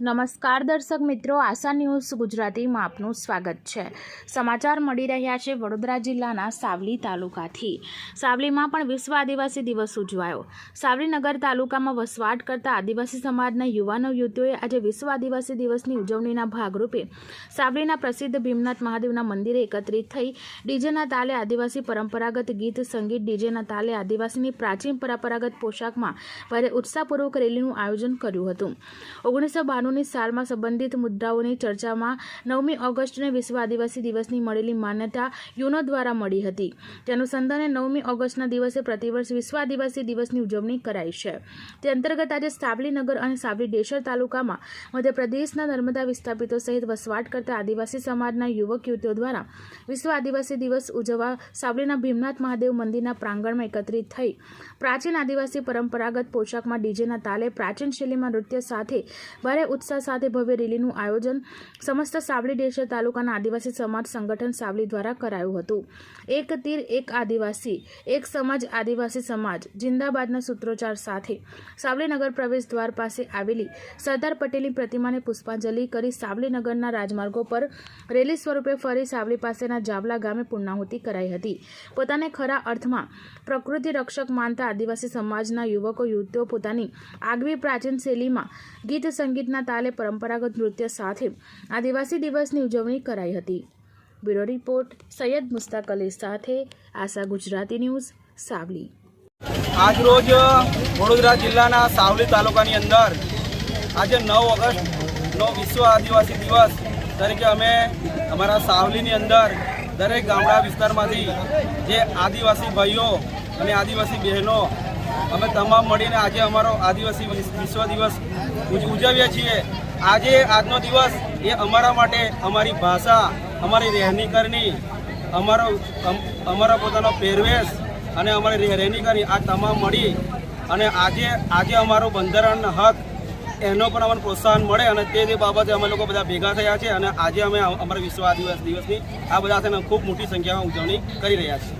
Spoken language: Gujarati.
નમસ્કાર દર્શક મિત્રો, આશા ન્યૂઝ ગુજરાતીમાં આપનું સ્વાગત છે. સમાચાર મળી રહ્યા છે વડોદરા જિલ્લાના સાવલી તાલુકાથી. સાવલીમાં પણ વિશ્વ આદિવાસી દિવસ ઉજવાયો. સાવલીનગર તાલુકામાં વસવાટ કરતા આદિવાસી સમાજના યુવાનો યુવતીઓએ આજે વિશ્વ આદિવાસી દિવસની ઉજવણીના ભાગરૂપે સાવલીના પ્રસિદ્ધ ભીમનાથ મહાદેવના મંદિરે એકત્રિત થઈ ડીજેના તાલે આદિવાસી પરંપરાગત ગીત, સંગીત ડીજેના તાલે આદિવાસીની પ્રાચીન પરંપરાગત પોશાકમાં ભારે ઉત્સાહપૂર્વક રેલીનું આયોજન કર્યું હતું. ઓગણીસો બાણુંની સારમાં સંબંધિત મુદ્દાઓની ચર્ચામાં નવમી ઓગસ્ટને વિશ્વ આદિવાસી દિવસની મળેલી માન્યતા યુનો દ્વારા મળી હતી. તે અનુસંધાને નવમી ઓગસ્ટના દિવસે પ્રતિવર્ષ વિશ્વ આદિવાસી દિવસની ઉજવણી કરાઈ છે. તે અંતર્ગત આજે સાવલીનગર અને સાવલી ડેશર તાલુકામાં મધ્યપ્રદેશના નર્મદા વિસ્થાપિતો સહિત વસવાટ કરતા આદિવાસી સમાજના યુવક યુવતીઓ દ્વારા વિશ્વ આદિવાસી દિવસ ઉજવવા સાવલીના ભીમનાથ મહાદેવ મંદિરના પ્રાંગણમાં એકત્રિત થઈ પ્રાચીન આદિવાસી પરંપરાગત પોશાકમાં ડીજેના તાલે પ્રાચીન શૈલીમાં નૃત્ય સાથે ભારે ઉત્સાહ સાથે ભવ્ય રેલીનું આયોજન સમસ્ત સાવલી ડેસર તાલુકાના આદિવાસી સમાજ સંગઠન સાવલી દ્વારા કરાયું હતું. એક તીર, એક આદિવાસી, એક સમાજ, આદિવાસી સમાજ, જિંદાબાદના સૂત્રોચ્ચાર સાથે સાવલીનગર પ્રવેશ દ્વાર પાસે આવેલી સરદાર પટેલની પ્રતિમાને પુષ્પાંજલિ કરી સાવલીનગરના રાજમાર્ગો પર રેલી સ્વરૂપે ફરી સાવલી પાસેના જાવલા ગામે પૂર્ણાહુતિ કરાઈ હતી. પોતાને ખરા અર્થમાં પ્રકૃતિ રક્ષક માનતા આદિવાસી સમાજના યુવકો, યુવતીઓ પોતાની આગવી પ્રાચીન શૈલીમાં ગીત સંગીતના તાલે પરંપરાગત નૃત્ય સાથે આદિવાસી દિવસની ઉજવણી કરાઈ હતી. બ્યુરો રિપોર્ટ સૈયદ મુસ્તાક અલી સાથે આશા ગુજરાતી ન્યૂઝ, સાવલી. આજરોજ વડોદરા જિલ્લાના સાવલી તાલુકાની અંદર આજે નવ ઓગસ્ટનો વિશ્વ આદિવાસી દિવસ તરીકે અમે અમારા સાવલીની અંદર દરેક ગામડા વિસ્તારમાંથી જે આદિવાસી ભાઈઓ અને આદિવાસી બહેનો અમે તમામ મળીને આજે અમારો આદિવાસી વિશ્વ દિવસ ઉજ- ઉજવીએ છીએ. આજે આજનો દિવસ એ અમારા માટે અમારી ભાષા, અમારી રહેણી કરણી અમારો અમારા પોતાનો પહેરવેશ અને અમારી રહે- રહેણી કરણી આ તમામ મળી અને આજે આજે અમારો બંધારણ હક એનો પણ અમને પ્રોત્સાહન મળે અને તે બાબતે અમે લોકો બધા ભેગા થયા છે અને આજે અમે અમારા વિશ્વ આદિવાસી દિવસની આ બધા તેને ખૂબ મોટી સંખ્યામાં ઉજવણી કરી રહ્યા છીએ.